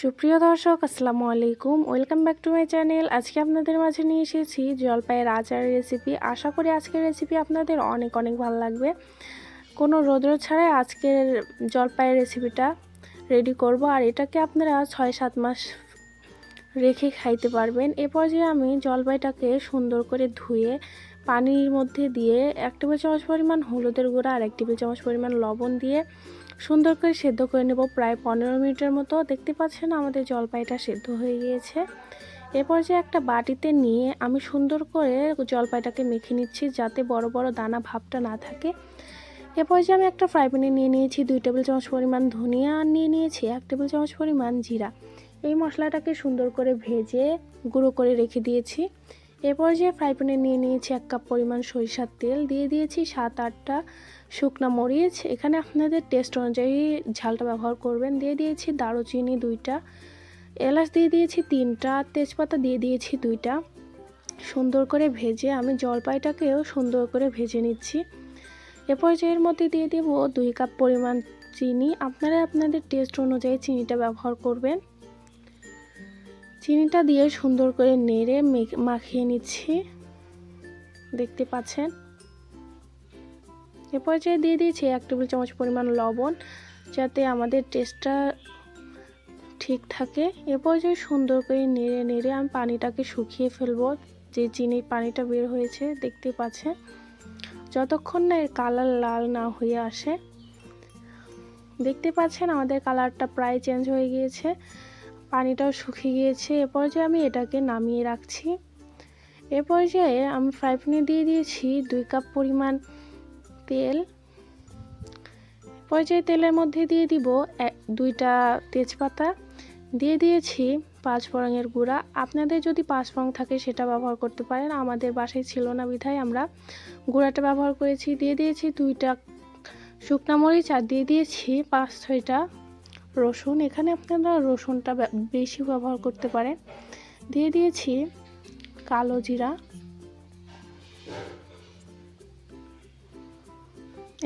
সুপ্রিয় দর্শক, আসসালামু আলাইকুম। Welcome back to my channel আজকে আপনাদের মাঝে নিয়ে এসেছি জলপাইয়ের আচার রেসিপি আশা করি আজকের রেসিপি আপনাদের অনেক অনেক ভালো লাগবে। কোনো রোদ্র ছাড়াই আজকের জলপাইয়ের রেসিপিটা রেডি করব। আর এটাকে আপনারা ছয়, সাত মাস রেখে খাইতে পারবেন। এ পর্যায়ে আমি জলপাইটাকে সুন্দর করে ধুয়ে পানির মধ্যে দিয়ে এক টেবিল চামচ পরিমাণ হলুদের গুঁড়া আর এক টেবিল চামচ পরিমাণ লবণ দিয়ে সুন্দর করে সেদ্ধ করে নেব। প্রায় পনেরো মিনিটের মতো। দেখতে পাচ্ছেন আমাদের জলপাইটা সেদ্ধ হয়ে গিয়েছে। এরপর যে একটা বাটিতে নিয়ে আমি সুন্দর করে জলপাইটাকে মেখে নিচ্ছি যাতে বড় বড় দানা ভাবটা না থাকে। এরপর যে আমি একটা ফ্রাই প্যানে নিয়ে নিয়েছি, দুই টেবিল চামচ পরিমাণ ধনিয়া নিয়ে নিয়েছি, এক টেবিল চামচ পরিমাণ জিরা। এই মশলাটাকে সুন্দর করে ভেজে গুঁড়ো করে রেখে দিয়েছি। এরপর যে ফ্রাই প্যানে নিয়ে নিয়েছি এক কাপ পরিমাণ সরিষার তেল, দিয়ে দিয়েছি সাত, আটটা শুকনা মরিচ। এখানে আপনাদের টেস্ট অনুযায়ী ঝালটা ব্যবহার করবেন। দিয়ে দিয়েছি দারুচিনি দুইটা, এলাচ দিয়ে দিয়েছি তিনটা, তেজপাতা দিয়ে দিয়েছি দুইটা। সুন্দর করে ভেজে আমি জলপাইটাকেও সুন্দর করে ভেজে নিচ্ছি। এরপর যে এর মধ্যে দিয়ে দেবো দুই কাপ পরিমাণ চিনি। আপনারা আপনাদের টেস্ট অনুযায়ী চিনিটা ব্যবহার করবেন। চিনিটা দিয়ে সুন্দর করে নেড়ে মাখিয়ে নিচ্ছি। দেখতে পাচ্ছেন? এ পর্যায়ে দিয়ে দিয়েছি এক টেবিল চামচ পরিমাণ লবণ, যাতে আমাদের টেস্টটা ঠিক থাকে। এ পর্যায়ে সুন্দর করে নেড়ে নেড়ে আমি পানিটাকে শুকিয়ে ফেলব। যে চিনির পানিটা বের হয়েছে, দেখতে পাচ্ছেন? যতক্ষণ না এর কালার লাল না হয়ে আসে। দেখতে পাচ্ছেন আমাদের কালারটা প্রায় চেঞ্জ হয়ে গিয়েছে। পানিটাও শুকিয়ে গিয়েছে। এ পর্যায়ে আমি এটাকে নামিয়ে রাখছি। এ পর্যায়ে আমি ফ্রাই প্যানে দিয়ে দিয়েছি দুই কাপ পরিমাণ তেল। পর্যায়ে তেলের মধ্যে দিয়ে দিব দুইটা তেজপাতা। দিয়ে দিয়েছি পাঁচ ফোড়নের গুঁড়া। আপনাদের যদি পাঁচ ফোড়ন থাকে সেটা ব্যবহার করতে পারেন। আমাদের বাসায় ছিল না বিধায় আমরা গুঁড়াটা ব্যবহার করেছি। দিয়ে দিয়েছি দুইটা শুকনা মরিচ আর দিয়ে দিয়েছি পাঁচ ছয়টা রসুন, এখানে আপনারা রসুনটা বেশি ব্যবহার করতে পারেন। দিয়ে দিয়েছি কালো জিরা।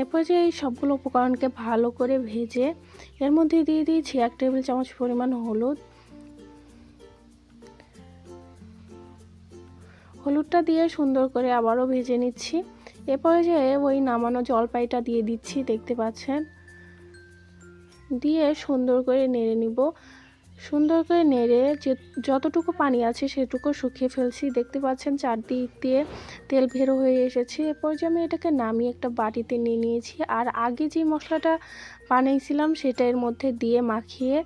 এরপর যে এই সবগুলো উপকরণকে ভালো করে ভেজে, এর মধ্যে দিয়ে দিয়েছি এক টেবিল চামচ পরিমাণ হলুদ। হলুদটা দিয়ে সুন্দর করে আবারও ভেজে নিচ্ছি। এরপরে যে ওই নামানো জলপাইটা দিয়ে দিচ্ছি, দেখতে পাচ্ছেন? দিয়ে সুন্দর করে নেড়ে নিব। সুন্দর করে নেড়ে যে যতটুকু পানি আছে সেটুকু শুকিয়ে ফেলছি। দেখতে পাচ্ছেন চারদিক দিয়ে তেল ভেরো হয়ে এসেছে। এরপর যে আমি এটাকে নামিয়ে একটা বাটিতে নিয়ে নিয়েছি। আর আগে যে মশলাটা বানিয়েছিলাম সেটা এর মধ্যে দিয়ে মাখিয়ে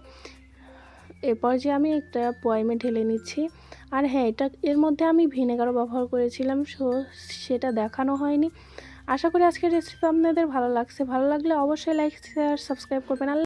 এরপর যে আমি একটা পয়মে ঢেলে নিচ্ছি। আর হ্যাঁ এটা এর মধ্যে আমি ভিনেগারও ব্যবহার করেছিলাম। সো, সেটা দেখানো হয়নি। আশা করি আজকের রেসিপি আপনাদের ভালো লাগছে। ভালো লাগলে অবশ্যই লাইক শেয়ার সাবস্ক্রাইব করবেন।